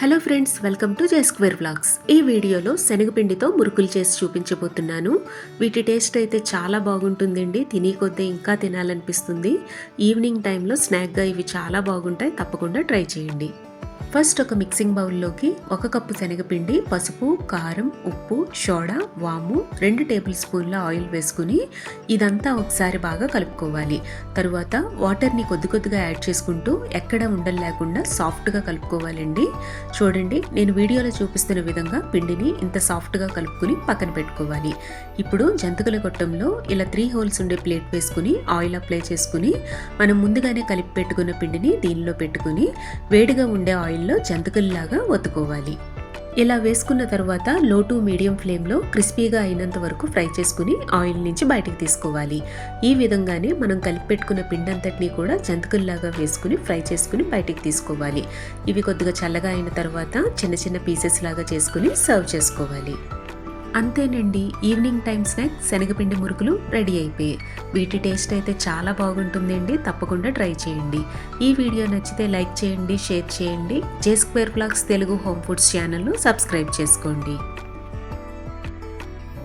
Hello friends welcome to J square vlogs. ఈ వీడియోలో శనగపిండితో మురుకులు చేసి చూపించబోతున్నాను. వీటి టేస్ట్ అయితే చాలా బాగుంటుందండి. తిని కొద్దీ ఇంకా తినాలనిపిస్తుంది. ఈవినింగ్ టైంలో స్నాక్గా ఇవి చాలా బాగుంటాయి. తప్పకుండా ట్రై చేయండి. ఫస్ట్ ఒక మిక్సింగ్ బౌల్లోకి ఒక కప్పు శనగపిండి పసుపు కారం ఉప్పు సోడా వాము రెండు టేబుల్ స్పూన్ల ఆయిల్ వేసుకుని ఇదంతా ఒకసారి బాగా కలుపుకోవాలి. తరువాత వాటర్ని కొద్ది కొద్దిగా యాడ్ చేసుకుంటూ ఎక్కడ ఉండలు లేకుండా సాఫ్ట్గా కలుపుకోవాలండి. చూడండి నేను వీడియోలో చూపిస్తున్న విధంగా పిండిని ఇంత సాఫ్ట్గా కలుపుకుని పక్కన పెట్టుకోవాలి. ఇప్పుడు జంతికల గొట్టంలో ఇలా త్రీ హోల్స్ ఉండే ప్లేట్ వేసుకుని ఆయిల్ అప్లై చేసుకుని మనం ముందుగానే కలిపి పెట్టుకున్న పిండిని దీనిలో పెట్టుకుని వేడిగా ఉండే ఆయిల్ ఆయిల్లో జంతికల్లాగా ఒత్తుకోవాలి. ఇలా వేసుకున్న తర్వాత లో టు మీడియం ఫ్లేమ్లో క్రిస్పీగా అయినంత వరకు ఫ్రై చేసుకుని ఆయిల్ నుంచి బయటికి తీసుకోవాలి. ఈ విధంగానే మనం కలిపి పెట్టుకున్న పిండంతటిని కూడా జంతికల్లాగా వేసుకుని ఫ్రై చేసుకుని బయటికి తీసుకోవాలి. ఇవి కొద్దిగా చల్లగా అయిన తర్వాత చిన్న చిన్న పీసెస్ లాగా చేసుకుని సర్వ్ చేసుకోవాలి. అంతేనండి ఈవినింగ్ టైం స్నాక్ శనగపిండి మురుకులు రెడీ అయిపోయాయి. వీటి టేస్ట్ అయితే చాలా బాగుంటుందండి తప్పకుండా ట్రై చేయండి. ఈ వీడియో నచ్చితే లైక్ చేయండి షేర్ చేయండి. J square blogs Telugu home foods ఛానల్ను సబ్స్క్రైబ్ చేసుకోండి.